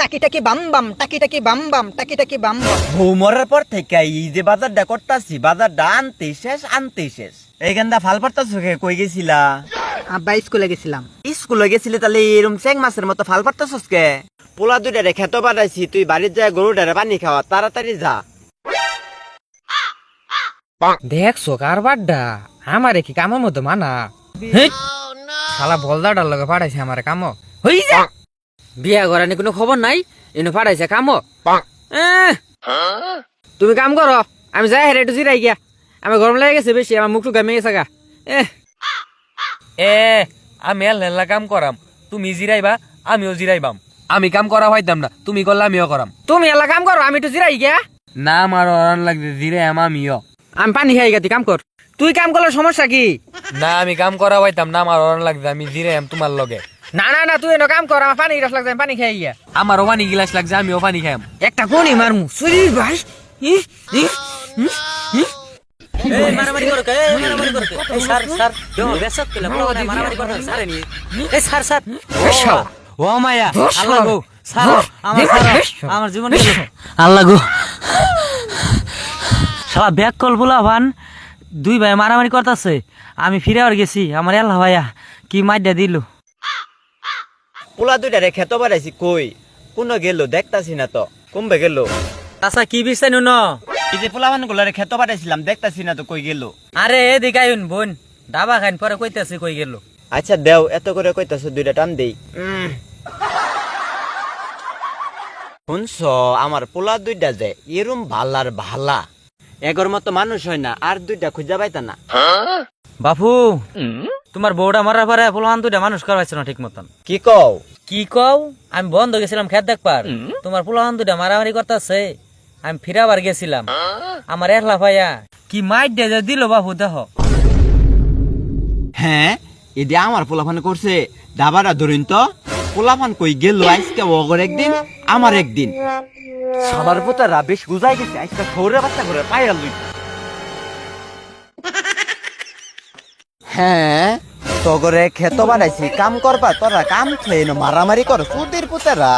টাকি টাকি বাম বাম টাকি টাকি বাম বাম টাকি টাকি বাম বাম। বউ মরার পর থেকে এই যে বাজারটা করতাছি বাজারটা আনতে শেষ আনতে শেষ। এইখানটা ফাল পারতাছ কই গেছিলা? আব্বা স্কুলে গেছিলাম। স্কুলে গেছিলি তাহলে এরম চেং মাছের মতো ফাল কে? পোলা দুইটা রে খেতে পাঠাইছি তুই বাড়ির যায় গরুটারে পানি খাওয়া তাড়াতাড়ি যা। দেখছ কারবারটা? আমারে কি কামের মতো মানা? শালা বলদাটার লগে পাঠাইছে আমার কাম হই যা বিয়া করানি কোনো খবর নাই? এনে পাঠাইছে কাম। তুমি কাম করো আমি যাই হেরে একটু জিরাই গিয়া। আমার গরম লেগে গেছে বেশি আমার মুখটু গামে গেছে গা। এ আমি হেল্লা কাম করাম তুমি জিরাইবা আমিও জিরাইবাম আমি কাম করা হইতাম না তুমি করলে আমিও করাম তুমি এলা কাম করো আমি একটু জিরাই গিয়া। না আমার অরান লাগবে জিরাইম আমিও। আমি পানি খাই গেছি কাম কর তুই কাম করলে সমস্যা কি? না আমি কাম করা হইতাম না আমার অরান লাগবে আমি জিরাইম তোমার লগে। না না না তুই এনে কাম কর আমার পানি রস লাগছে পানি খাই গিয়া আমারও পানি গিলাস লাগছে আমিও পানি খাইম। একটা কোনি মারমু। শরীর ভাই ইহ, ইহ, ইহ, ইহ। মারামারি করো কে? মারামারি করো এই স্যার স্যার কেউ বেসক তুলে মারামারি করো স্যার নি এই স্যার স্যার। ও মায়া আল্লাহ গো। স্যার আমার শালা। স্যার আমার জীবন আল্লাহ গো। শালা ব্যাক কল বলা ভান। দুই ভাই মারামারি করতেছে। আমি ফিরে আর গেছি। আমার আল্লাহ ভাইয়া কি মাইডা দিল। পোলা দুইটা রে খেতে পারাইছি কই? কোন গেল? দেখতাছি না তো। কমবে গেল? আচ্ছা কি বিচাই ন এই যে পোলা মান গুলারে খেতে পাঠাইছিলাম দেখতাছি না তো কই গেল? আরে এদিকে আইন বোন। ডাবা খাইন পরে কইতাছি কই গেল। আচ্ছা দেও এত করে কইতাছ দুইটা টান দেই। শুনছ আমার পোলা দুইটা যে এরম ভালার ভালা। এগর মতো মানুষ হয় না আর দুইটা খুঁজা পাইতা না। বাপু তোমার বউটা মারার পরে পোলাহান দুইটা মানুষ করাইছে না ঠিক মতন। কি কও? কি কও? আমি বন্ধ গেছিলাম খেত দেখবার। তোমার পোলাহান দুইটা মারামারি করতেছে। আমি ফিরাবার গেছিলাম। আমার একলা ভাইয়া কি মাইট দিয়ে দিল বাপু দেহ। হ্যাঁ এদি আমার পোলাফান করছে। দাবারা ধরিন তো। পোলাফান কই গেল আজকে ওগর একদিন আমার একদিন। সবার পোতারা বেশ গুজাই গেছে আজকে শহরে বাচ্চা করে পাইয়া লই হ্যাঁ। তগরে খেত বানাইছি কাম করবা তোরা কাম খেয়ে মারামারি কর সুদের পুতারা।